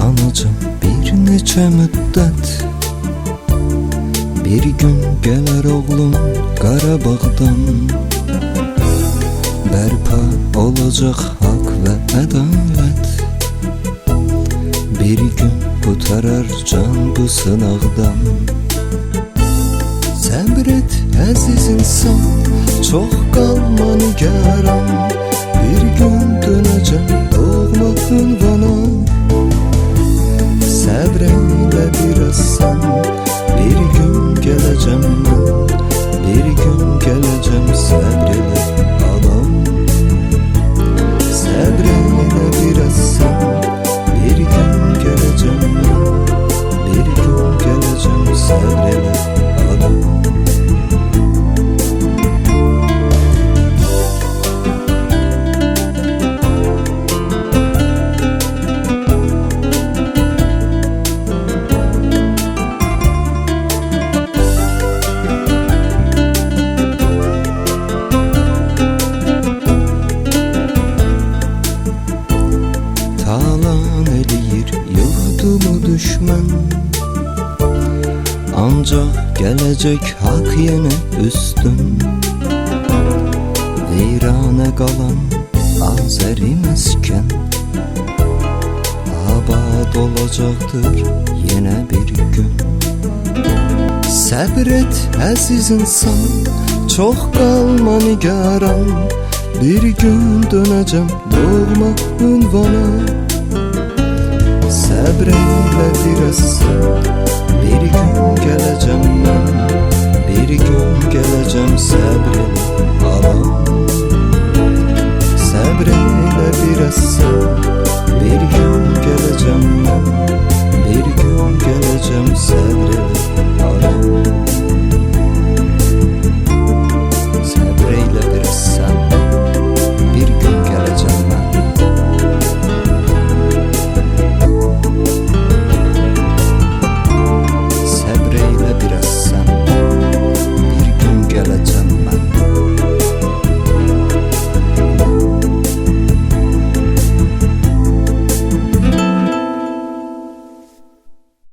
Anacım bir neçə müddət Bir gün gələr oğlum Qarabağdan Bərpa olacaq haqq və ədalət Bir gün qutarar can bu sınaqdan Səbr et əziz insan Çox qalma nigaran Bir gün dönəcəm the Ancaq gələcək haqq yenə üstün Viranə qalan Azəri məskən Abad olacaqdır yenə bir gün. Səbr et əziz insan Çox qalma nigaran. Bir gün dönəcəm doğma ünvana dançando sabre